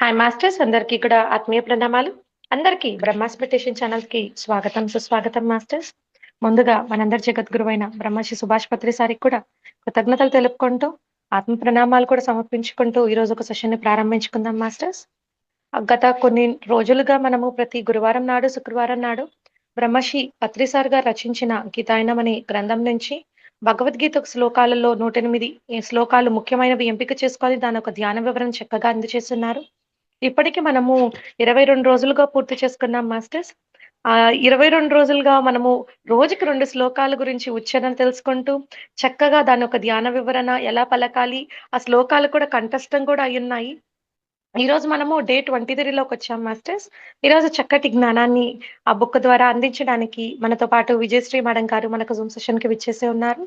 Hi masters అందరికీ కూడా ఆత్మీయ ప్రణామాలు. అందరికీ బ్రహ్మాస్ మెడిటేషన్ ఛానల్కి స్వాగతం సుస్వాగతం మాస్టర్స్ ముందుగా మనందరి జగద్గురువైన బ్రహ్మశ్రీ సుభాష్ పత్రి సారికి కూడా కృతజ్ఞతలు తెలుపుకుంటూ ఆత్మ ప్రణామాలు కూడా సమర్పించుకుంటూ ఈ రోజు ఒక సెషన్ని ప్రారంభించుకుందాం మాస్టర్స్ గత కొన్ని రోజులుగా మనము ప్రతి గురువారం నాడు శుక్రవారం నాడు బ్రహ్మశ్రీ పత్రి సార్ గారు రచించిన గీతాయనం అనే గ్రంథం నుంచి భగవద్గీత శ్లోకాలలో నూట ఎనిమిది శ్లోకాలు ముఖ్యమైనవి ఎంపిక చేసుకొని దాని ఒక ధ్యాన వివరణ చక్కగా అందజేస్తున్నారు. ఇప్పటికి మనము ఇరవై రెండు రోజులుగా పూర్తి చేసుకున్నాం మాస్టర్స్. ఆ ఇరవై రెండు రోజులుగా మనము రోజుకి రెండు శ్లోకాల గురించి ఉచ్చారణ తెలుసుకుంటూ చక్కగా దాని ఒక ధ్యాన వివరణ ఎలా పలకాలి ఆ శ్లోకాలు కూడా కంఠస్థం కూడా అయి ఉన్నాయి. ఈ రోజు మనము డే ట్వంటీ త్రీలోకి వచ్చాం మాస్టర్స్. ఈరోజు చక్కటి జ్ఞానాన్ని ఆ బుక్ ద్వారా అందించడానికి మనతో పాటు విజయశ్రీ మేడం గారు మనకు జూమ్ సెషన్కి విచ్చేసి ఉన్నారు.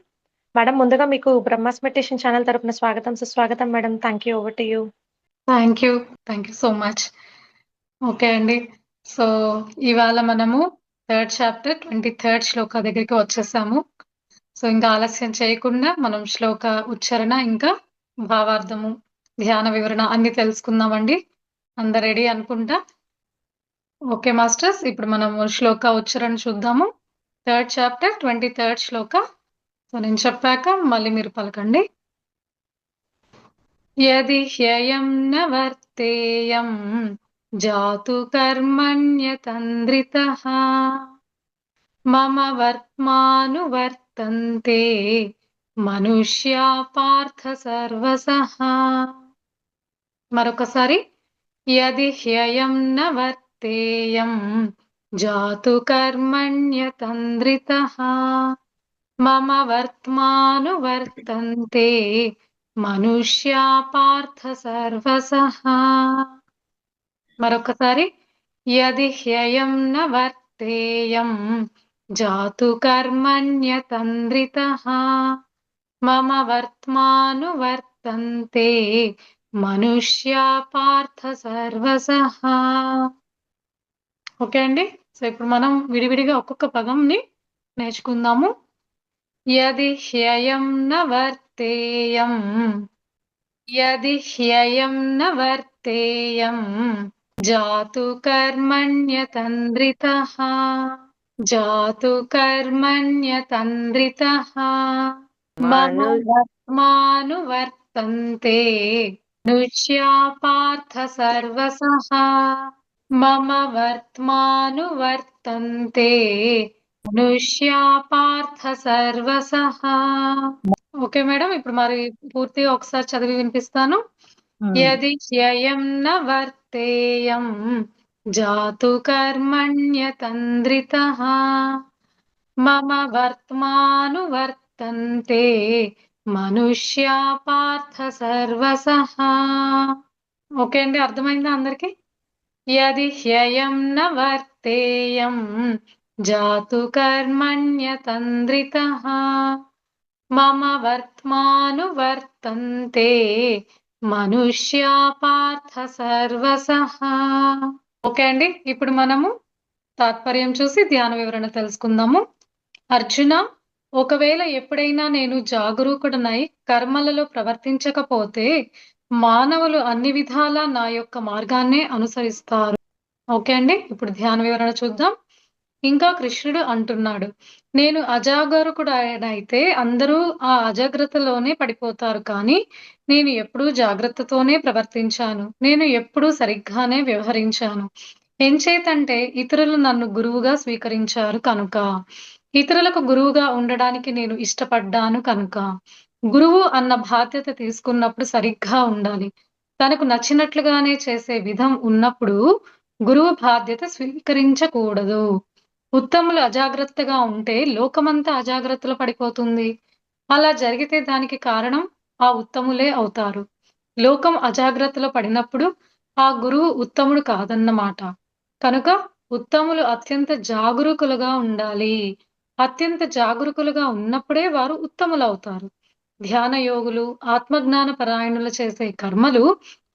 మేడం ముందుగా మీకు బ్రహ్మాస్ మెడిటేషన్ ఛానల్ తరపున స్వాగతం సుస్వాగతం madam. Thank you over to you thank you thank you so much okay అండి సో ఇవాళ మనము third chapter twenty third shloka దగ్గరికి వచ్చేసాము. సో ఇంకా ఆలస్యం చేయకుండా మనం శ్లోక ఉచ్చారణ ఇంకా భావార్థము ధ్యాన వివరణ అన్ని తెలుసుకుందామండి. అందరు రెడీ అనుకుంటా? ఓకే మాస్టర్స్ ఇప్పుడు మనము శ్లోక ఉచ్చారణ చూద్దాము. థర్డ్ చాప్టర్ ట్వంటీ థర్డ్ శ్లోక. సో నేను చెప్పాక మళ్ళీ మీరు పలకండి. యది హ్యయం న వర్తేయం జాతు కర్మణ్యతంద్రితః మమ వర్త్మానువర్తంతే మనుష్యా పార్థ సర్వసః మరొకసారి యది హ్యయం న వర్తేయం జాతు కర్మణ్యతంద్రిత మమ వర్త్మాను వర్తంతే మనుష్యా పార్థ సర్వసహ మరొకసారి యది హ్యయం న వర్తేయం జాతు కర్మణ్యతంద్రితః మమ వర్త్మానువర్తంతే మనుష్యా పార్థ సర్వసహ ఓకే అండి? సో ఇప్పుడు మనం విడివిడిగా ఒక్కొక్క పదంని నేర్చుకుందాము. యది హ్యయం న వర్త యది హ్యయం న వర్తేయం జాతు కర్మణ్యతంద్రితః జాతు కర్మణ్యతంద్రితః మమ వర్త్మానువర్తంతే మనుష్యా పార్థ సర్వసః మమ వర్త్మానువర్తంతే మనుష్యా పార్థ సర్వసః ఓకే మేడం ఇప్పుడు మరి పూర్తిగా ఒకసారి చదివి వినిపిస్తాను. యది హ్యయం న వర్తేయం జాతు కర్మణ్యతంద్రితః మమ వర్త్మానువర్తంతే మనుష్యా పార్థ సర్వసః. ఓకే అండి అర్థమైందా అందరికి? యది హ్యయం న వర్తేయం జాతు కర్మణ్యతంద్రితః. మమ వర్త్మానువర్తంతే మనుష్యా పార్థ సర్వసః. ఓకే అండి ఇప్పుడు మనము తాత్పర్యం చూసి ధ్యాన వివరణ తెలుసుకుందాము. అర్జున ఒకవేళ ఎప్పుడైనా నేను జాగరూకుడనై కర్మలలో ప్రవర్తించకపోతే మానవులు అన్ని విధాలా నా యొక్క మార్గాన్నే అనుసరిస్తారు. ఓకే అండి ఇప్పుడు ధ్యాన వివరణ చూద్దాం. ఇంకా కృష్ణుడు అంటున్నాడు నేను అజాగరూకుడైతే అందరూ ఆ అజాగ్రత్తలోనే పడిపోతారు కానీ నేను ఎప్పుడూ జాగ్రత్తతోనే ప్రవర్తించాను. నేను ఎప్పుడూ సరిగ్గానే వ్యవహరించాను. ఎంచేతంటే ఇతరులు నన్ను గురువుగా స్వీకరించారు కనుక. ఇతరులకు గురువుగా ఉండడానికి నేను ఇష్టపడ్డాను కనుక. గురువు అన్న బాధ్యత తీసుకున్నప్పుడు సరిగ్గా ఉండాలి. తనకు నచ్చినట్లుగానే చేసే విధం ఉన్నప్పుడు గురువు బాధ్యత స్వీకరించకూడదు. ఉత్తములు అజాగ్రత్తగా ఉంటే లోకమంతా అజాగ్రత్తలు పడిపోతుంది. అలా జరిగితే దానికి కారణం ఆ ఉత్తములే అవుతారు. లోకం అజాగ్రత్తలో పడినప్పుడు ఆ గురువు ఉత్తముడు కాదన్నమాట. కనుక ఉత్తములు అత్యంత జాగరూకులుగా ఉండాలి. అత్యంత జాగరూకులుగా ఉన్నప్పుడే వారు ఉత్తములు అవుతారు. ధ్యాన యోగులు ఆత్మజ్ఞాన పరాయణులు చేసే కర్మలు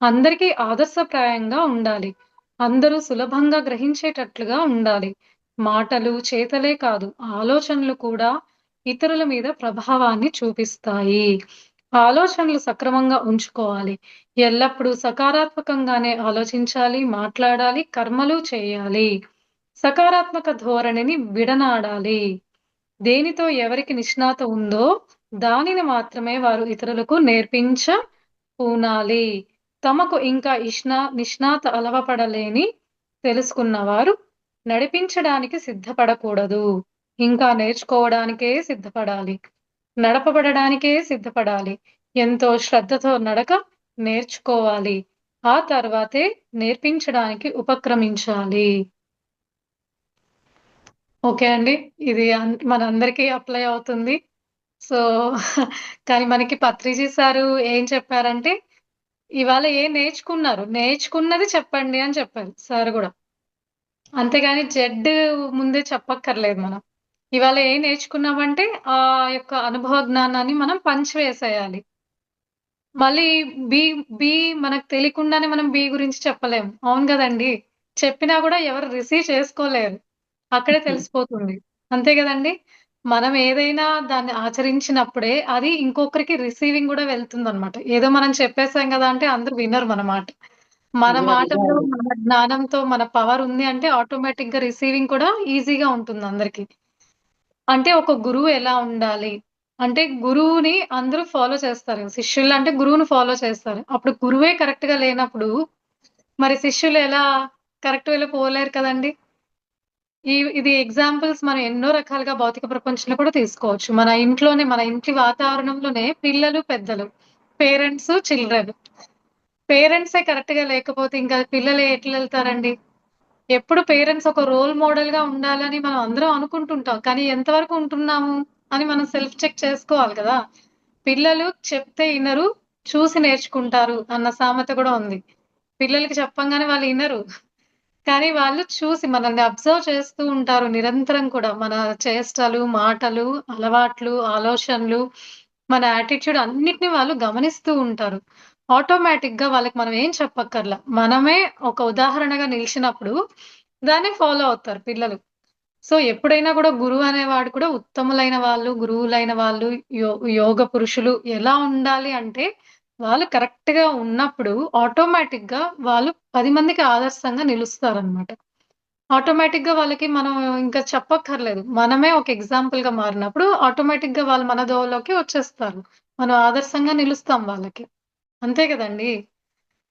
అందరికీ ఆదర్శప్రాయంగా ఉండాలి. అందరూ సులభంగా గ్రహించేటట్లుగా ఉండాలి. మాటలు చేతలే కాదు ఆలోచనలు కూడా ఇతరుల మీద ప్రభావాన్ని చూపిస్తాయి ఆలోచనలు సక్రమంగా ఉంచుకోవాలి. ఎల్లప్పుడూ సకారాత్మకంగానే ఆలోచించాలి, మాట్లాడాలి, కర్మలు చేయాలి. సకారాత్మక ధోరణిని విడనాడాలి. దేనితో ఎవరికి నిష్ణాత ఉందో దానిని మాత్రమే వారు ఇతరులకు నేర్పించ పూనాలి. తమకు ఇంకా ఇష్నా నిష్ణాత అలవపడలేని తెలుసుకున్నవారు నడిపించడానికి సిద్ధపడకూడదు. ఇంకా నేర్చుకోవడానికే సిద్ధపడాలి. నడపబడడానికే సిద్ధపడాలి. ఎంతో శ్రద్ధతో నడక నేర్చుకోవాలి. ఆ తర్వాతే నేర్పించడానికి ఉపక్రమించాలి. ఓకే అండి. ఇది అన్ మనందరికీ అప్లై అవుతుంది. సో, కానీ మనకి పత్రిజీ సారు ఏం చెప్పారంటే, ఇవాళ ఏం నేర్చుకున్నారు? నేర్చుకున్నది చెప్పండి అని చెప్పారు సార్ కూడా అంతేగాని జెడ్ ముందే చెప్పక్కర్లేదు మనం. ఇవాళ ఏం నేర్చుకున్నామంటే, ఆ యొక్క అనుభవ జ్ఞానాన్ని మనం పంచివేసేయాలి. మళ్ళీ బి, బి మనకు తెలియకుండానే మనం బి గురించి చెప్పలేము. అవును గదండీ! చెప్పినా గూడా ఎవరు రిసీవ్ చేసుకోలేరు. అక్కడే తెలిసిపోతుంది. అంతే గదండీ! మనం ఏదైనా దాన్ని ఆచరించినప్పుడే అది ఇంకొకరికి రిసీవింగ్ గూడా వెళ్తుందనమాట. ఏదో మనం చెప్పేసాం గదా! అంటే అందరూ వినరు మన మాట. మన మాటలో. మన జ్ఞానంతో మన పవర్ ఉంది అంటే ఆటోమేటిక్‌గా రిసీవింగ్ కూడా ఈజీగా ఉంటుంది అందరికి. అంటే ఒక గురువు ఎలా ఉండాలి? అంటే గురువుని అందరూ ఫాలో చేస్తారు. శిష్యులంటే గురువుని ఫాలో చేస్తారు. అప్పుడు గురువే కరెక్ట్‌గా లేనప్పుడు మరి శిష్యులు ఎలా కరెక్ట్ వేలో పోలేరు కదండీ! ఈ ఇది ఎగ్జాంపుల్స్ మనం ఎన్నో రకాలుగా భౌతిక ప్రపంచంలో కూడా తీసుకోవచ్చు. మన ఇంట్లోనే మన ఇంటి వాతావరణంలోనే పిల్లలు, పెద్దలు, పేరెంట్స్, చిల్డ్రన్. పేరెంట్సే కరెక్ట్‌గా లేకపోతే ఇంకా పిల్లలు ఎట్లెళ్తారండి? ఎప్పుడు పేరెంట్స్ ఒక రోల్ మోడల్గా ఉండాలని మనం అందరం అనుకుంటుంటాం. కానీ ఎంతవరకు ఉంటున్నాము అని మనం సెల్ఫ్ చెక్ చేసుకోవాలి కదా! పిల్లలు చెప్తే ఇనరు, చూసి నేర్చుకుంటారు అన్న సామెత కూడా ఉంది. పిల్లలకి చెప్పంగానే వాళ్ళు ఇనరు. కానీ వాళ్ళు చూసి మనల్ని అబ్జర్వ్ చేస్తూ ఉంటారు నిరంతరం కూడా. మన చేష్టలు, మాటలు, అలవాట్లు, ఆలోచనలు, మన యాటిట్యూడ్ అన్నిటిని వాళ్ళు గమనిస్తూ ఉంటారు. ఆటోమేటిక్గా వాళ్ళకి మనం ఏం చెప్పక్కర్లా. మనమే ఒక ఉదాహరణగా నిలిచినప్పుడు దాన్ని ఫాలో అవుతారు పిల్లలు. సో, ఎప్పుడైనా కూడా గురువు అనేవాడు కూడా ఉత్తములైన వాళ్ళు, గురువులైన వాళ్ళు, యో యోగ పురుషులు ఎలా ఉండాలి అంటే, వాళ్ళు కరెక్ట్గా ఉన్నప్పుడు ఆటోమేటిక్గా వాళ్ళు పది మందికి ఆదర్శంగా నిలుస్తారనమాట. ఆటోమేటిక్‌గా వాళ్ళకి మనం ఇంకా చెప్పక్కర్లేదు. మనమే ఒక ఎగ్జాంపుల్గా మారినప్పుడు ఆటోమేటిక్గా వాళ్ళు మన దోవలోకి వచ్చేస్తారు. మనం ఆదర్శంగా నిలుస్తాం వాళ్ళకి. అంతే కదండి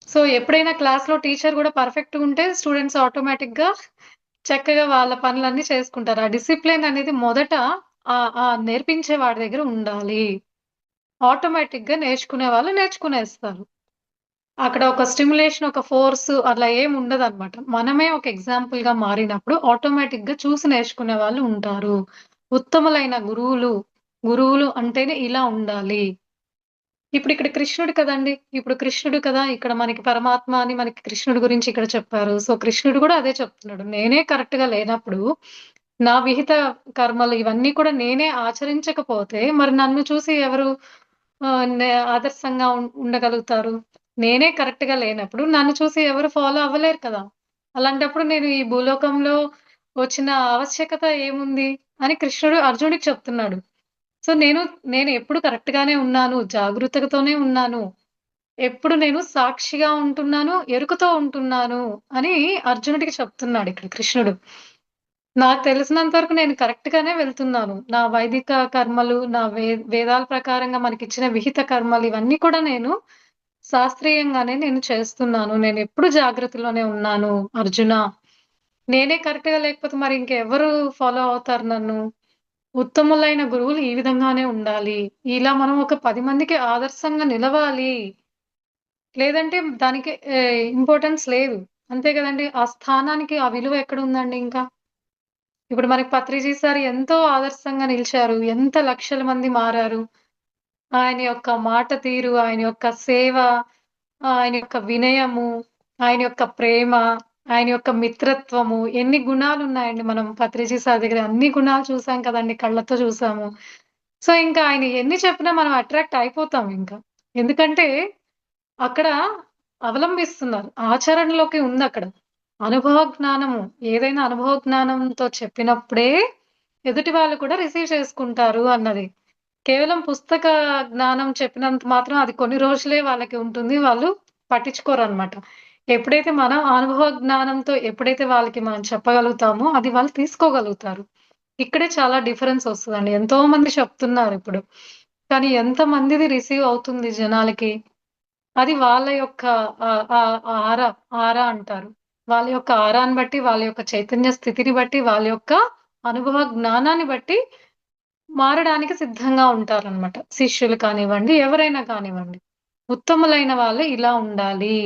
సో, ఎప్పుడైనా క్లాస్‌లో టీచర్ కూడా పర్ఫెక్ట్‌గా ఉంటే స్టూడెంట్స్ ఆటోమేటిక్‌గా చక్కగా వాళ్ళ పనులన్నీ చేసుకుంటారు. ఆ డిసిప్లిన్ అనేది మొదట ఆ నేర్పించే వాడి దగ్గర ఉండాలి. ఆటోమేటిక్‌గా నేర్చుకునే వాళ్ళు నేర్చుకునేస్తారు. అక్కడ ఒక స్టిమ్యులేషన్, ఒక ఫోర్స్ అట్లా ఏమి ఉండదనమాట. మనమే ఒక ఎగ్జాంపుల్‌గా మారినప్పుడు ఆటోమేటిక్‌గా చూసి నేర్చుకునే వాళ్ళు ఉంటారు. ఉత్తములైన గురువులు, గురువులు అంటేనే ఇలా ఉండాలి. ఇప్పుడు ఇక్కడ కృష్ణుడు కదండీ! ఇప్పుడు కృష్ణుడు కదా! ఇక్కడ మనకి పరమాత్మ అని మనకి కృష్ణుడి గురించి ఇక్కడ చెప్పారు. సో, కృష్ణుడు కూడా అదే చెప్తున్నాడు. నేనే కరెక్ట్గా లేనప్పుడు, నా విహిత కర్మలు ఇవన్నీ కూడా నేనే ఆచరించకపోతే మరి నన్ను చూసి ఎవరు నే ఆదర్శంగా ఉండగలుగుతారు? నేనే కరెక్ట్గా లేనప్పుడు నన్ను చూసి ఎవరు ఫాలో అవ్వలేరు కదా! అలాంటప్పుడు నేను ఈ భూలోకంలో వచ్చిన ఆవశ్యకత ఏముంది? అని కృష్ణుడు అర్జునుడికి చెప్తున్నాడు. సో, నేను నేను ఎప్పుడు కరెక్ట్‌గానే ఉన్నాను. జాగృతతోనే ఉన్నాను. ఎప్పుడు నేను సాక్షిగా ఉంటున్నాను, ఎరుకతో ఉంటున్నాను అని అర్జునుడికి చెప్తున్నాడు ఇక్కడ కృష్ణుడు. నాకు తెలిసినంత వరకు నేను కరెక్ట్‌గానే వెళ్తున్నాను. నా వైదిక కర్మలు, నా వే వేదాల ప్రకారంగా మనకిచ్చిన విహిత కర్మలు ఇవన్నీ కూడా నేను శాస్త్రీయంగానే నేను చేస్తున్నాను. నేను ఎప్పుడు జాగ్రత్తలోనే ఉన్నాను అర్జున. నేనే కరెక్ట్‌గా లేకపోతే మరి ఇంకెవరు ఫాలో అవుతారు నన్ను? ఉత్తములైన గురువులు ఈ విధంగానే ఉండాలి. ఇలా మనం ఒక పది మందికి ఆదర్శంగా నిలవాలి. లేదంటే దానికి ఇంపార్టెన్స్ లేదు. అంతే కదండి ఆ స్థానానికి ఆ విలువ ఎక్కడ ఉందండి ఇంకా? ఇప్పుడు మనకి పత్రిజీ సార్ ఎంతో ఆదర్శంగా నిలిచారు. ఎంత లక్షల మంది మారారు. ఆయన యొక్క మాట తీరు, ఆయన యొక్క సేవ, ఆయన యొక్క వినయము, ఆయన యొక్క ప్రేమ, ఆయన యొక్క మిత్రత్వము ఎన్ని గుణాలు ఉన్నాయండి మనం పత్రిజీ సార్ దగ్గర అన్ని గుణాలు చూసాం కదండీ! కళ్ళతో చూసాము. సో, ఇంకా ఆయన ఎన్ని చెప్పినా మనం అట్రాక్ట్ అయిపోతాం ఇంకా. ఎందుకంటే అక్కడ అవలంబిస్తున్నారు. ఆచరణలోకి ఉంది అక్కడ అనుభవ జ్ఞానము ఏదైనా అనుభవ జ్ఞానంతో చెప్పినప్పుడే ఎదుటి వాళ్ళు కూడా రిసీవ్ చేసుకుంటారు అన్నది. కేవలం పుస్తక జ్ఞానం చెప్పినంత మాత్రం అది కొన్ని రోజులే వాళ్ళకి ఉంటుంది. వాళ్ళు పట్టించుకోరు అనమాట ఎప్పుడైతే మన అనుభవ జ్ఞానంతో ఎప్పుడైతే వాళ్ళకి మనం చెప్పగలుగుతామో అది వాళ్ళు తీసుకోగలుగుతారు. ఇక్కడే చాలా డిఫరెన్స్ వస్తుందండి ఎంతో మంది చెప్తున్నారు ఇప్పుడు కానీ ఎంత మందిది రిసీవ్ అవుతుంది జనాలకి? అది వాళ్ళ యొక్క ఆర ఆరా, అంటారు. వాళ్ళ యొక్క ఆరాన్ని బట్టి, వాళ్ళ యొక్క చైతన్య స్థితిని బట్టి, వాళ్ళ యొక్క అనుభవ జ్ఞానాన్ని బట్టి మారడానికి సిద్ధంగా ఉంటారనమాట. శిష్యులు కానివ్వండి, ఎవరైనా కానివ్వండి. ఉత్తములైన వాళ్ళు ఇలా ఉండాలి.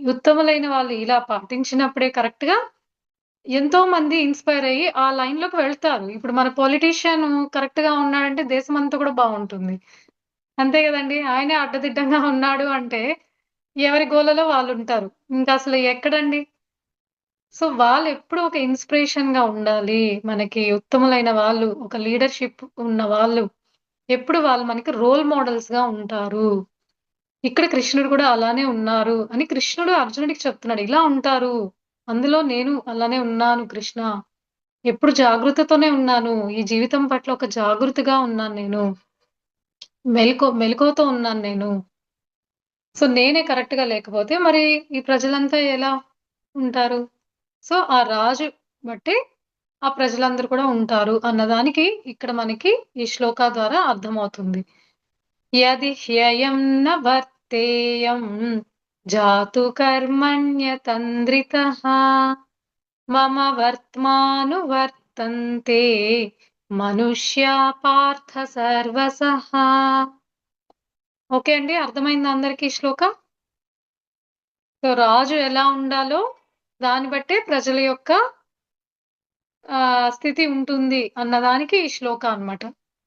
ఉత్తములైన వాళ్ళు ఇలా పాటించినప్పుడే కరెక్ట్గా ఎంతో మంది ఇన్‌స్పైర్ అయ్యి ఆ లైన్లోకి వెళ్తారు. ఇప్పుడు మన పొలిటీషియన్ కరెక్ట్గా ఉన్నాడంటే దేశం అంతా కూడా బాగుంటుంది అంతే కదండి ఆయనే అడ్డదిడ్డంగా ఉన్నాడు అంటే ఎవరి గోలలో వాళ్ళు ఉంటారు ఇంకా అసలు ఎక్కడండి? సో, వాళ్ళు ఎప్పుడు ఒక ఇన్స్పిరేషన్గా ఉండాలి. మనకి ఉత్తములైన వాళ్ళు, ఒక లీడర్‌షిప్ ఉన్న వాళ్ళు, ఎప్పుడు వాళ్ళు మనకి రోల్ మోడల్స్గా ఉంటారు. ఇక్కడ కృష్ణుడు కూడా అలానే ఉన్నారు అని కృష్ణుడు అర్జునుడికి చెప్తున్నాడు. ఇలా ఉంటారు. అందులో నేను అలానే ఉన్నాను కృష్ణ. ఎప్పుడు జాగృతతోనే ఉన్నాను. ఈ జీవితం పట్ల ఒక జాగృతిగా ఉన్నాను నేను. మెలకో మెలకువతో ఉన్నాను నేను. సో, నేనే కరెక్ట్గా లేకపోతే మరి ఈ ప్రజలంతా ఎలా ఉంటారు? సో, ఆ రాజు బట్టి ఆ ప్రజలందరూ కూడా ఉంటారు అన్నదానికి ఇక్కడ మనకి ఈ శ్లోక ద్వారా అర్థమవుతుంది. యది హ్యయం న వర్తేయం జాతు కర్మణ్యతంద్రితః మమ వర్త్మానువర్తంతే మనుష్యా పార్థ సర్వసః. ఓకే అండి. అర్థమైంది అందరికీ శ్లోక? సో, రాజు ఎలా ఉండాలో దాన్ని బట్టే ప్రజల యొక్క స్థితి ఉంటుంది అన్నదానికి ఈ శ్లోక అన్నమాట.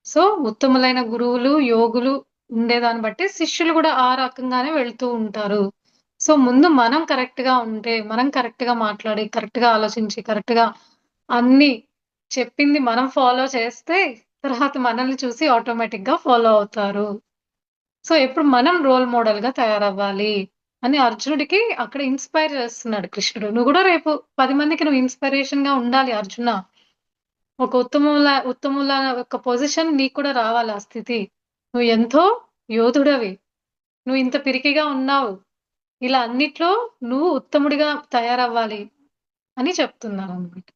సో, ఉత్తములైన గురువులు, యోగులు ఉండేదాన్ని బట్టి శిష్యులు కూడా ఆ రకంగానే వెళ్తూ ఉంటారు. సో, ముందు మనం కరెక్ట్గా ఉంటే, మనం కరెక్ట్గా మాట్లాడి, కరెక్ట్గా ఆలోచించి, కరెక్ట్గా అన్ని చెప్పింది మనం ఫాలో చేస్తే తర్వాత మనల్ని చూసి ఆటోమేటిక్గా ఫాలో అవుతారు. సో, ఎప్పుడు మనం రోల్ మోడల్గా తయారవ్వాలి అని అర్జునుడికి అక్కడ ఇన్‌స్పైర్ చేస్తున్నాడు కృష్ణుడు. నువ్వు కూడా రేపు పది మందికి నువ్వు ఇన్‌స్పిరేషన్‌గా ఉండాలి అర్జున. ఒక ఉత్తముల ఉత్తముల యొక్క పొజిషన్ నీకు కూడా రావాలి ఆ స్థితి. నువ్వు ఎంతో యోధుడవి. నువ్వు ఇంత పిరికిగా ఉన్నావు. ఇలా అన్నిట్లో నువ్వు ఉత్తముడిగా తయారవ్వాలి అని చెప్తున్నారన్నమాట.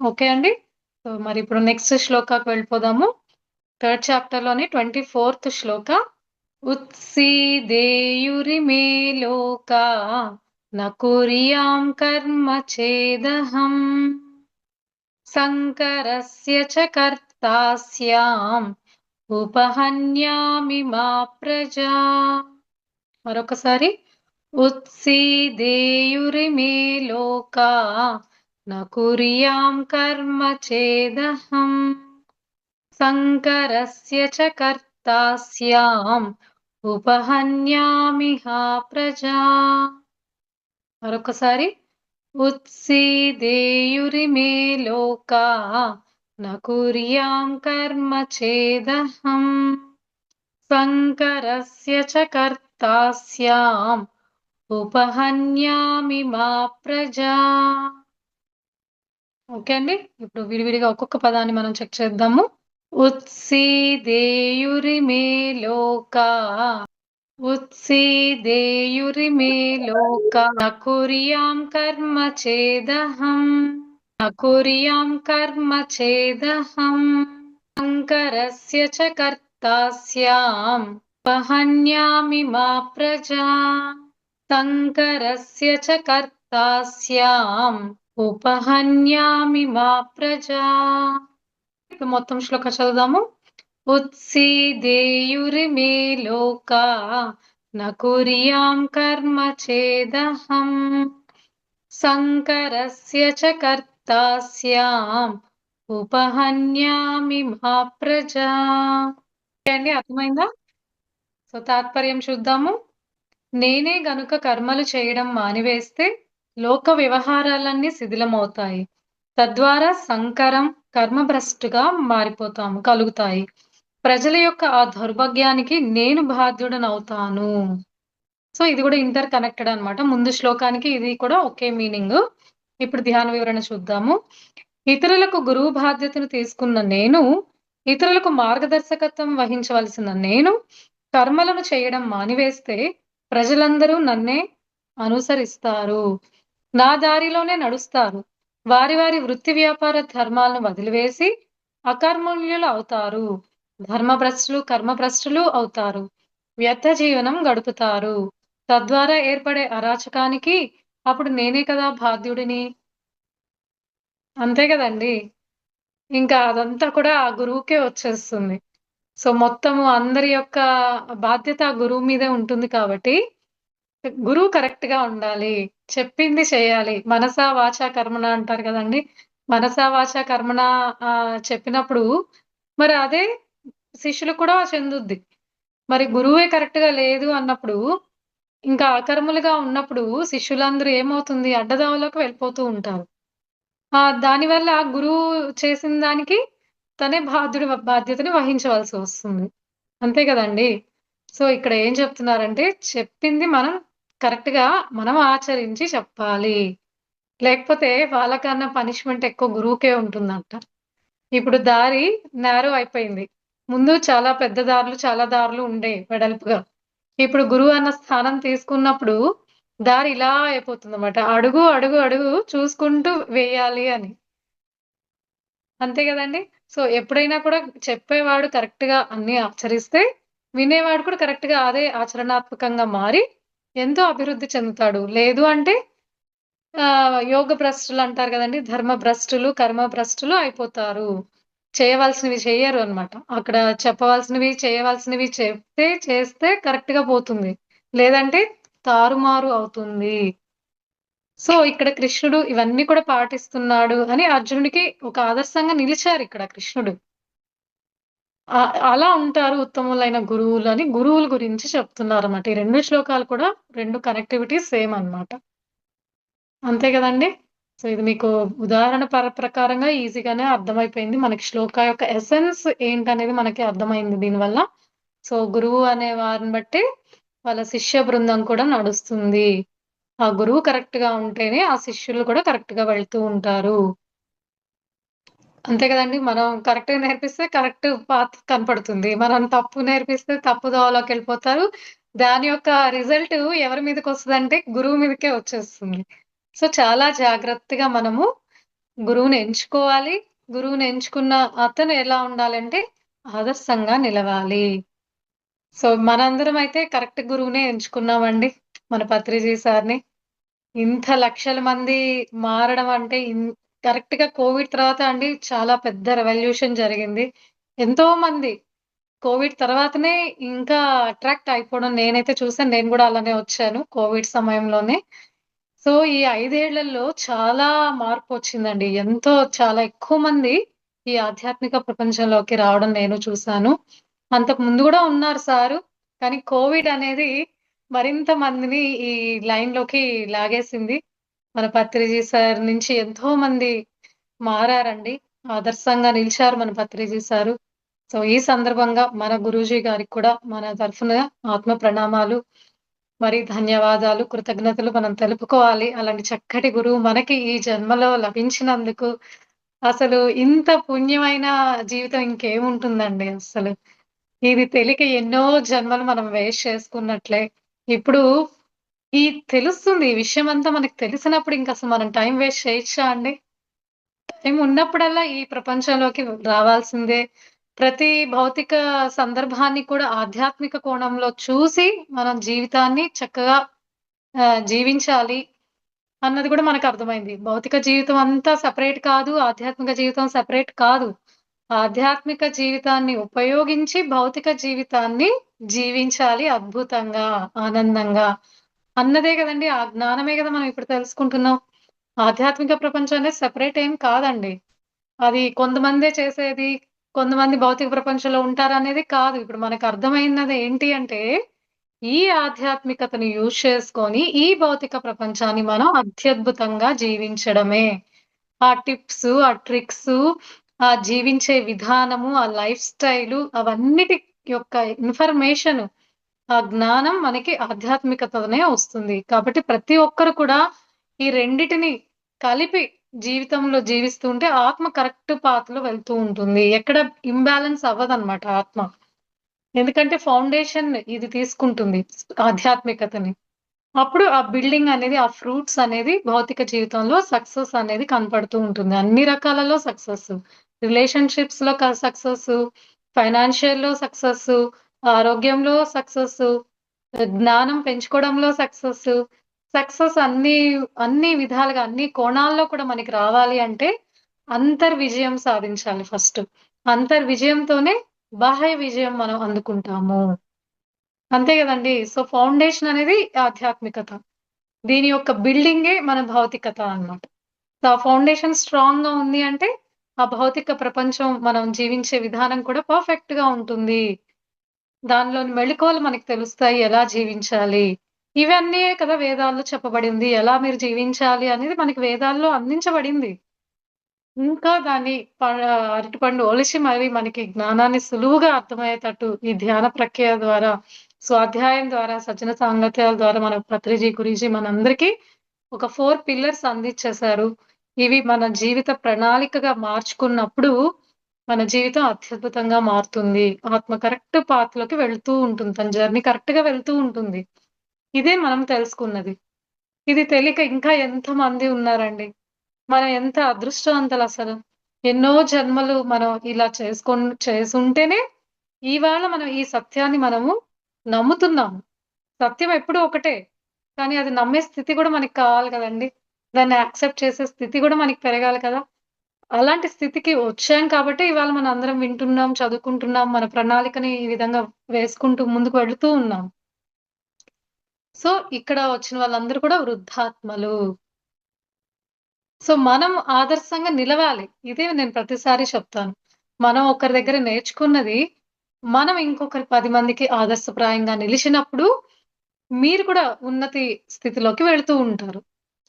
ఓకే అండి. సో, మరి ఇప్పుడు నెక్స్ట్ శ్లోకాకు వెళ్ళిపోదాము. థర్డ్ చాప్టర్‌లోని 24థ్ శ్లోక. ఉత్సీదేయురిమే లోకా న కర్మ చేదహం సంకరస్య చ కర్తాస్యాం ఉపహన్యామి మా ప్రజా. మరొకసారి ఉత్సీదేయురిమే లోకా న కర్మ చేదహం సంకరస్య చ కర్తాస్యాం ఉపహన్యామి హా ప్రజా. మరొకసారి ఉత్సీదేయురిమే లోకా న కుర్యాం కర్మ చేదహం సంకరస్య చ కర్తాస్యాం ఉపహన్యామి మా ప్రజా. ఓకే అండి. ఇప్పుడు విడివిడిగా ఒక్కొక్క పదాన్ని మనం చెక్ చేద్దాము. ఉత్సీదేయురిమే లోకా ఉత్సీదేయురిమే లోకా న కుర్యాం కర్మ చేదహం న कर्म కర్మ చేదహం च చ కర్తాస్యాం ఉపహన్యామి మా ప్రజా సంకరస్య చ కర్తాస్యాం ఉపహన్యామి మా ప్రజా. ఇప్పుడు మొత్తం శ్లోక చదువుదాము. ఉత్సీదేయురిమే లోకా న కుర్యాం కర్మ చేదహం సంకరస్య చ తాస్యాం ఉపహన్యామి మా ప్రజా. అండి. అర్థమైందా? సో, తాత్పర్యం చూద్దాము. నేనే గనుక కర్మలు చేయడం మానివేస్తే లోక వ్యవహారాలన్నీ శిథిలమవుతాయి. తద్వారా సంకరం, కర్మభ్రష్టుగా మారిపోతాము కలుగుతాయి. ప్రజల యొక్క ఆ దౌర్భాగ్యానికి నేను బాధ్యుడనవుతాను. సో, ఇది కూడా ఇంటర్ కనెక్టెడ్ అన్నమాట. ముందు శ్లోకానికి ఇది కూడా ఒకే మీనింగ్. ఇప్పుడు ధ్యాన వివరణ చూద్దాము. ఇతరులకు గురువు బాధ్యతను తీసుకున్న నేను ఇతరులకు మార్గదర్శకత్వం వహించవలసిన నేను కర్మలను చేయడం మానివేస్తే ప్రజలందరూ నన్నే అనుసరిస్తారు. నా దారిలోనే నడుస్తారు. వారి వారి వృత్తి వ్యాపార ధర్మాలను వదిలివేసి అకర్మణ్యులు అవుతారు. ధర్మభ్రష్టులు కర్మభ్రష్టులు అవుతారు. వ్యర్థ జీవనం గడుపుతారు. తద్వారా ఏర్పడే అరాచకానికి అప్పుడు నేనే కదా బాధ్యుడిని? అంతే కదండి. ఇంకా అదంతా కూడా ఆ గురువుకే వచ్చేస్తుంది. సో మొత్తము అందరి యొక్క బాధ్యత ఆ గురువు మీదే ఉంటుంది కాబట్టి గురువు కరెక్ట్గా ఉండాలి. చెప్పింది చేయాలి. మనసా వాచ కర్మణ అంటారు కదండి. మనసా వాచ కర్మణ ఆ, చెప్పినప్పుడు మరి అదే శిష్యులు కూడా చెందుద్ది. మరి గురువే కరెక్ట్గా లేదు అన్నప్పుడు ఇంకా అకర్మలుగా ఉన్నప్పుడు శిష్యులందరూ ఏమవుతుంది? అడ్డదావలోకి వెళ్ళిపోతూ ఉంటారు. ఆ దానివల్ల గురువు చేసిన దానికి తనే బాధ్యుడి బాధ్యతని వహించవలసి వస్తుంది. అంతే కదండి? సో ఇక్కడ ఏం చెప్తున్నారంటే చెప్పింది మనం కరెక్ట్గా మనం ఆచరించి చెప్పాలి. లేకపోతే వాళ్ళకన్నా పనిష్మెంట్ ఎక్కువ గురువుకే ఉంటుందంట. ఇప్పుడు దారి నేరో అయిపోయింది. ముందు చాలా పెద్ద దారులు చాలా దారులు ఉండే వెడల్పుగా. ఇప్పుడు గురువు అన్న స్థానం తీసుకున్నప్పుడు దారి ఇలా అయిపోతుంది అనమాట అడుగు అడుగు అడుగు చూసుకుంటూ వేయాలి అని. అంతే కదండి? సో ఎప్పుడైనా కూడా చెప్పేవాడు కరెక్ట్గా అన్ని ఆచరిస్తే వినేవాడు కూడా కరెక్ట్గా అదే ఆచరణాత్మకంగా మారి ఎంతో అభివృద్ధి చెందుతాడు. లేదు అంటే ఆ యోగ భ్రష్టులు అంటారు కదండి ధర్మ భ్రష్టులు కర్మ భ్రష్టులు అయిపోతారు. చేయవలసినవి చేయరు అన్నమాట. అక్కడ చెప్పవలసినవి చేయవలసినవి చెప్తే చేస్తే కరెక్ట్గా పోతుంది. లేదంటే తారుమారు అవుతుంది. సో ఇక్కడ కృష్ణుడు ఇవన్నీ కూడా పాటిస్తున్నాడు అని అర్జునుడికి ఒక ఆదర్శంగా నిలిచారు ఇక్కడ కృష్ణుడు. అలా ఉంటారు ఉత్తములైన గురువులు అని గురువుల గురించి చెప్తున్నారు అన్నమాట ఈ రెండు శ్లోకాలు కూడా రెండు కనెక్టివిటీ సేమ్ అన్నమాట. అంతే కదండి? సో ఇది మీకు ఉదాహరణ పర ప్రకారంగా ఈజీగానే అర్థమైపోయింది. మనకి శ్లోక యొక్క ఎసెన్స్ ఏంటనేది మనకి అర్థమైంది దీనివల్ల. సో గురువు అనే వారిని బట్టి వాళ్ళ శిష్య బృందం కూడా నడుస్తుంది. ఆ గురువు కరెక్ట్గా ఉంటేనే ఆ శిష్యులు కూడా కరెక్ట్గా వెళ్తూ ఉంటారు. అంతే కదండి? మనం కరెక్ట్గా నేర్పిస్తే కరెక్ట్ పాత్ కనపడుతుంది. మనం తప్పు నేర్పిస్తే తప్పు దోవలోకి వెళ్ళిపోతారు. దాని యొక్క రిజల్ట్ ఎవరి మీదకి వస్తుంది అంటే గురువు మీదకే వచ్చేస్తుంది. సో చాలా జాగ్రత్తగా మనము గురువుని ఎంచుకోవాలి. గురువుని ఎంచుకున్న అతను ఎలా ఉండాలంటే ఆదర్శంగా నిలవాలి. సో మనందరం అయితే కరెక్ట్ గురువునే ఎంచుకున్నామండి మన పత్రిజీ సార్ని. ఇంత లక్షల మంది మారడం అంటే ఇన్- కరెక్ట్గా కోవిడ్ తర్వాత అండి చాలా పెద్ద రెవల్యూషన్ జరిగింది. ఎంతో మంది కోవిడ్ తర్వాతనే ఇంకా అట్రాక్ట్ అయిపోవడం నేనైతే చూసాను నేను కూడా అలానే వచ్చాను కోవిడ్ సమయంలోనే. సో ఈ ఐదేళ్ళలో చాలా మార్పు వచ్చిందండి ఎంతో చాలా ఎక్కువ మంది ఈ ఆధ్యాత్మిక ప్రపంచంలోకి రావడం నేను చూశాను. అంతకు ముందు కూడా ఉన్నారు సారు కానీ కోవిడ్ అనేది మరింత మందిని ఈ లైన్లోకి లాగేసింది. మన పత్రిజీ సార్ నుంచి ఎంతో మంది మారారండి. ఆదర్శంగా నిలిచారు మన పత్రిజీ సారు. సో ఈ సందర్భంగా మన గురూజీ గారికి కూడా మన తరఫున ఆత్మ ప్రణామాలు. మరి ధన్యవాదాలు కృతజ్ఞతలు మనం తెలుపుకోవాలి. అలాంటి చక్కటి గురువు మనకి ఈ జన్మలో లభించినందుకు అసలు ఇంత పుణ్యమైన జీవితం ఇంకేముంటుందండి అసలు? ఇది తెలియక ఎన్నో జన్మలు మనం వేస్ట్ చేసుకున్నట్లే. ఇప్పుడు ఈ తెలుస్తుంది ఈ విషయం అంతా మనకు తెలిసినప్పుడు ఇంకా అసలు మనం టైం వేస్ట్ చేయొచ్చా అండి? టైం ఉన్నప్పుడల్లా ఈ ప్రపంచంలోకి రావాల్సిందే. ప్రతి భౌతిక సందర్భాన్ని కూడా ఆధ్యాత్మిక కోణంలో చూసి మనం జీవితాన్ని చక్కగా జీవించాలి అన్నది కూడా మనకు అర్థమైంది. భౌతిక జీవితం అంతా సపరేట్ కాదు ఆధ్యాత్మిక జీవితం సపరేట్ కాదు. ఆధ్యాత్మిక జీవితాన్ని ఉపయోగించి భౌతిక జీవితాన్ని జీవించాలి అద్భుతంగా ఆనందంగా అన్నదే కదండి ఆ జ్ఞానమే కదా మనం ఇప్పుడు తెలుసుకుంటున్నాం. ఆధ్యాత్మిక ప్రపంచం అనేది సెపరేట్ ఏం కాదండి. అది కొంతమందే చేసేది కొంతమంది భౌతిక ప్రపంచంలో ఉంటారనేది కాదు. ఇప్పుడు మనకు అర్థమైనది ఏంటి అంటే ఈ ఆధ్యాత్మికతను యూజ్ చేసుకొని ఈ భౌతిక ప్రపంచాన్ని మనం అత్యద్భుతంగా జీవించడమే. ఆ టిప్స్ ఆ ట్రిక్స్ ఆ జీవించే విధానము ఆ లైఫ్ స్టైలు అవన్నిటి యొక్క ఇన్ఫర్మేషన్ ఆ జ్ఞానం మనకి ఆధ్యాత్మికతనే వస్తుంది. కాబట్టి ప్రతి ఒక్కరు కూడా ఈ రెండిటిని కలిపి జీవితంలో జీవిస్తూ ఉంటే ఆత్మ కరెక్ట్ పాత్‌లో వెళ్తూ ఉంటుంది. ఎక్కడ ఇంబాలెన్స్ అవ్వదన్నమాట ఆత్మ. ఎందుకంటే ఫౌండేషన్ ఇది తీసుకుంటుంది ఆధ్యాత్మికతని. అప్పుడు ఆ బిల్డింగ్ అనేది, ఆ ఫ్రూట్స్ అనేది భౌతిక జీవితంలో సక్సెస్ అనేది కనపడుతూ ఉంటుంది. అన్ని రకాలలో సక్సెస్. రిలేషన్షిప్స్లో సక్సెస్, ఫైనాన్షియల్లో సక్సెస్, ఆరోగ్యంలో సక్సెస్, జ్ఞానం పెంచుకోవడంలో సక్సెస్. సక్సెస్ అన్ని, అన్ని విధాలుగా అన్ని కోణాల్లో కూడా మనకి రావాలి అంటే అంతర్ విజయం సాధించాలి ఫస్ట్. అంతర్ విజయంతోనే బాహ్య విజయం మనం అందుకుంటాము. అంతే కదండి సో, ఫౌండేషన్ అనేది ఆధ్యాత్మికత. దీని యొక్క బిల్డింగే మన భౌతికత అన్నమాట. సో, ఆ ఫౌండేషన్ స్ట్రాంగ్గా ఉంది అంటే ఆ భౌతిక ప్రపంచం మనం జీవించే విధానం కూడా పర్ఫెక్ట్గా ఉంటుంది. దానిలోని మెళుకోలు మనకి తెలుస్తాయి. ఎలా జీవించాలి? ఇవన్నీ కదా వేదాల్లో చెప్పబడింది. ఎలా మీరు జీవించాలి అనేది మనకి వేదాల్లో అందించబడింది. ఇంకా దాన్ని అరటిపండు ఒలిచి మరి మనకి జ్ఞానాన్ని సులువుగా అర్థమయ్యేటట్టు ఈ ధ్యాన ప్రక్రియ ద్వారా, స్వాధ్యాయం ద్వారా, సజ్జన సాంగత్యాల ద్వారా మన పత్రిజీ, గురూజీ మనందరికీ ఒక ఫోర్ పిల్లర్స్ అందించేశారు. ఇవి మన జీవిత ప్రణాళికగా మార్చుకున్నప్పుడు మన జీవితం అత్యద్భుతంగా మారుతుంది. ఆత్మ కరెక్ట్ పాత్రలోకి వెళ్తూ ఉంటుంది. తన జర్నీ కరెక్ట్‌గా వెళ్తూ ఉంటుంది. ఇదే మనం తెలుసుకున్నది. ఇది తెలియక ఇంకా ఎంతమంది ఉన్నారండి. మనం ఎంత అదృష్టవంతులసలు. ఎన్నో జన్మలు మనం ఇలా చేసుకో చేసుంటేనే ఇవాళ మనం ఈ సత్యాన్ని మనము నమ్ముతున్నాము. సత్యం ఎప్పుడూ ఒకటే. కానీ అది నమ్మే స్థితి కూడా మనకి కావాలి కదండి దాన్ని యాక్సెప్ట్ చేసే స్థితి కూడా మనకి పెరగాలి కదా! అలాంటి స్థితికి వచ్చాం కాబట్టి ఇవాళ మనం అందరం వింటున్నాం, చదువుకుంటున్నాం. మన ప్రణాళికని ఈ విధంగా వేసుకుంటూ ముందుకు వెళుతూ ఉన్నాం. సో, ఇక్కడ వచ్చిన వాళ్ళందరూ కూడా వృద్ధాత్మలు. సో, మనం ఆదర్శంగా నిలవాలి. ఇదే నేను ప్రతిసారి చెప్తాను. మనం ఒకరి దగ్గర నేర్చుకున్నది మనం ఇంకొకరి పది మందికి ఆదర్శప్రాయంగా నిలిచినప్పుడు మీరు కూడా ఉన్నతి స్థితిలోకి వెళుతూ ఉంటారు.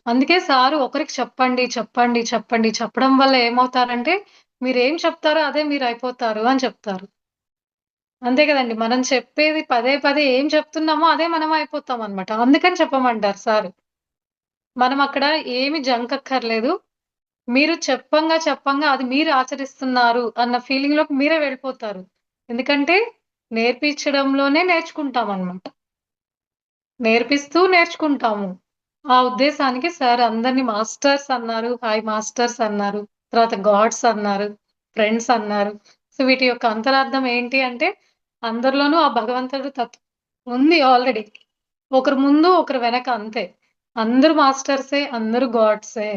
అందుకే సారు ఒకరికి చెప్పండి, చెప్పండి, చెప్పండి చెప్పడం వల్ల ఏమవుతారంటే మీరు ఏం చెప్తారో అదే మీరు అయిపోతారు అని చెప్తారు. అంతే కదండి. మనం చెప్పేది పదే పదే ఏం చెప్తున్నామో అదే మనం అయిపోతాం అన్నమాట అందుకని చెప్పమంటారు సారు. మనం అక్కడ ఏమి జంకక్కర్లేదు. మీరు చెప్పంగా, చెప్పంగా అది మీరు ఆచరిస్తున్నారు అన్న ఫీలింగ్‌లోకి మీరే వెళ్ళిపోతారు. ఎందుకంటే నేర్పించడంలోనే నేర్చుకుంటామన్నమాట. నేర్పిస్తూ నేర్చుకుంటాము. ఆ ఉద్దేశానికి సార్ అందరిని మాస్టర్స్ అన్నారు. హాయ్ మాస్టర్స్ అన్నారు. తర్వాత గాడ్స్ అన్నారు. ఫ్రెండ్స్ అన్నారు. సో, వీటి యొక్క అంతరార్థం ఏంటి అంటే అందరిలోనూ ఆ భగవంతుడు తత్వం ఉంది ఆల్రెడీ. ఒకరు ముందు, ఒకరు వెనక అంతే. అందరూ మాస్టర్సే, అందరూ గాడ్సే.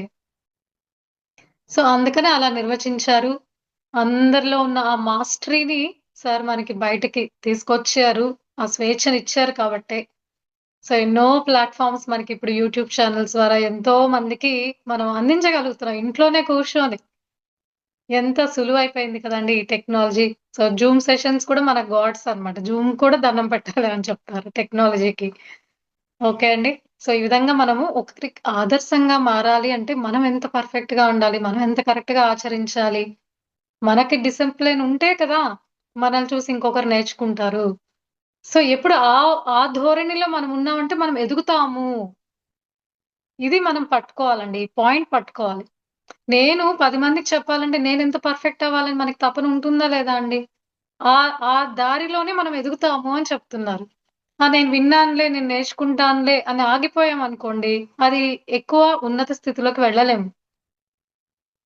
సో, అందుకనే అలా నిర్వచించారు. అందరిలో ఉన్న ఆ మాస్టరీని సార్ మనకి బయటకి తీసుకొచ్చారు. ఆ స్వేచ్ఛను ఇచ్చారు కాబట్టే. సో, ఎన్నో ప్లాట్‌ఫార్మ్స్ మనకిప్పుడు యూట్యూబ్ ఛానల్స్ ద్వారా ఎంతో మందికి మనం అందించగలుగుతున్నాం. ఇంట్లోనే కూర్చొని. ఎంత సులువు అయిపోయింది కదండి ఈ టెక్నాలజీ. సో, జూమ్ సెషన్స్ కూడా మన గాడ్స్ అన్నమాట. జూమ్ కూడా దండం పెట్టాలి అని చెప్తారు టెక్నాలజీకి. ఓకే అండి. సో, ఈ విధంగా మనము ఒకరికి ఆదర్శంగా మారాలి అంటే మనం ఎంత పర్ఫెక్ట్గా ఉండాలి? మనం ఎంత కరెక్ట్గా ఆచరించాలి? మనకి డిసిప్లిన్ ఉంటే కదా! మనల్ని చూసి ఇంకొకరు నేర్చుకుంటారు. సో, ఎప్పుడు ఆ ఆ ధోరణిలో మనం ఉన్నామంటే మనం ఎదుగుతాము. ఇది మనం పట్టుకోవాలండి. ఈ పాయింట్ పట్టుకోవాలి. నేను పది మందికి చెప్పాలంటే నేను ఎంత పర్ఫెక్ట్ అవ్వాలని మనకి తపన ఉంటుందా లేదా అండి? ఆ ఆ దారిలోనే మనం ఎదుగుతాము అని చెప్తున్నారు. ఆ! నేను విన్నానులే, నేను నేర్చుకుంటానులే అని ఆగిపోయామనుకోండి, అది ఎక్కువ ఉన్నత స్థితిలోకి వెళ్ళలేము.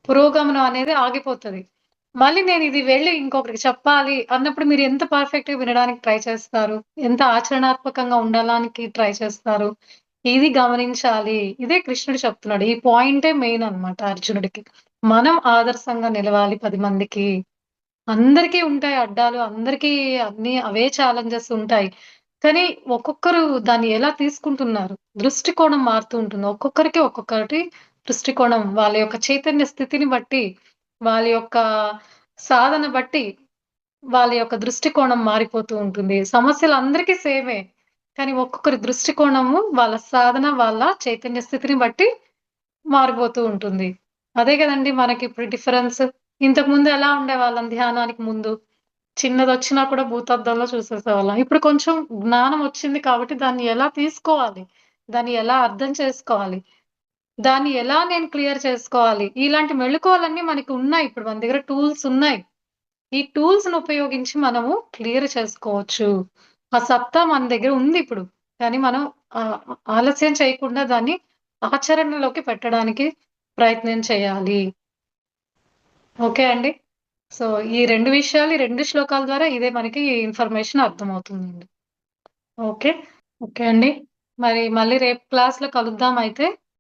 పురోగమనం అనేది ఆగిపోతది. మళ్ళీ నేను ఇది వెళ్ళి ఇంకొకరికి చెప్పాలి అన్నప్పుడు మీరు ఎంత పర్ఫెక్ట్‌గా వినడానికి ట్రై చేస్తారు? ఎంత ఆచరణాత్మకంగా ఉండడానికి ట్రై చేస్తారు? ఇది గమనించాలి. ఇదే కృష్ణుడు చెప్తున్నాడు. ఈ పాయింటే మెయిన్ అన్నమాట అర్జునుడికి. మనం ఆదర్శంగా నిలవాలి పది మందికి. అందరికీ ఉంటాయి అడ్డాలు. అందరికీ అన్ని అవే ఛాలెంజెస్ ఉంటాయి. కానీ ఒక్కొక్కరు దాన్ని ఎలా తీసుకుంటున్నారు? దృష్టికోణం మారుతూ ఉంటుంది. ఒక్కొక్కరికి ఒక్కొక్కటి దృష్టికోణం వాళ్ళ యొక్క చైతన్య స్థితిని బట్టి, వాళ్ళ యొక్క సాధన బట్టి, వాళ్ళ యొక్క దృష్టికోణం మారిపోతూ ఉంటుంది. సమస్యలు అందరికీ సేమే. కానీ ఒక్కొక్కరి దృష్టికోణము వాళ్ళ సాధన, వాళ్ళ చైతన్య స్థితిని బట్టి మారిపోతూ ఉంటుంది. అదే కదండి మనకి ఇప్పుడు డిఫరెన్స్. ఇంతకు ముందు ఎలా ఉండేవాళ్ళం ధ్యానానికి ముందు? చిన్నదొచ్చినా కూడా భూతద్దంలో చూసేసేవాళ్ళం. ఇప్పుడు కొంచెం జ్ఞానం వచ్చింది కాబట్టి దాన్ని ఎలా తీసుకోవాలి? దాన్ని ఎలా అర్థం చేసుకోవాలి? దాన్ని ఎలా నేను క్లియర్ చేసుకోవాలి ఇలాంటి మెళుకోవాలన్నీ మనకి ఉన్నాయి ఇప్పుడు మన దగ్గర టూల్స్ ఉన్నాయి ఈ టూల్స్ను ఉపయోగించి మనము క్లియర్ చేసుకోవచ్చు ఆ సత్తా మన దగ్గర ఉంది ఇప్పుడు. కానీ మనం ఆలస్యం చేయకుండా దాన్ని ఆచరణలోకి పెట్టడానికి ప్రయత్నం చేయాలి. ఓకే అండి? సో ఈ రెండు విషయాలు ఈ రెండు శ్లోకాల ద్వారా ఇదే మనకి ఇన్ఫర్మేషన్ అర్థమవుతుందండి. ఓకే? ఓకే అండి. మరి మళ్ళీ రేపు క్లాస్లో కలుద్దాం అయితే.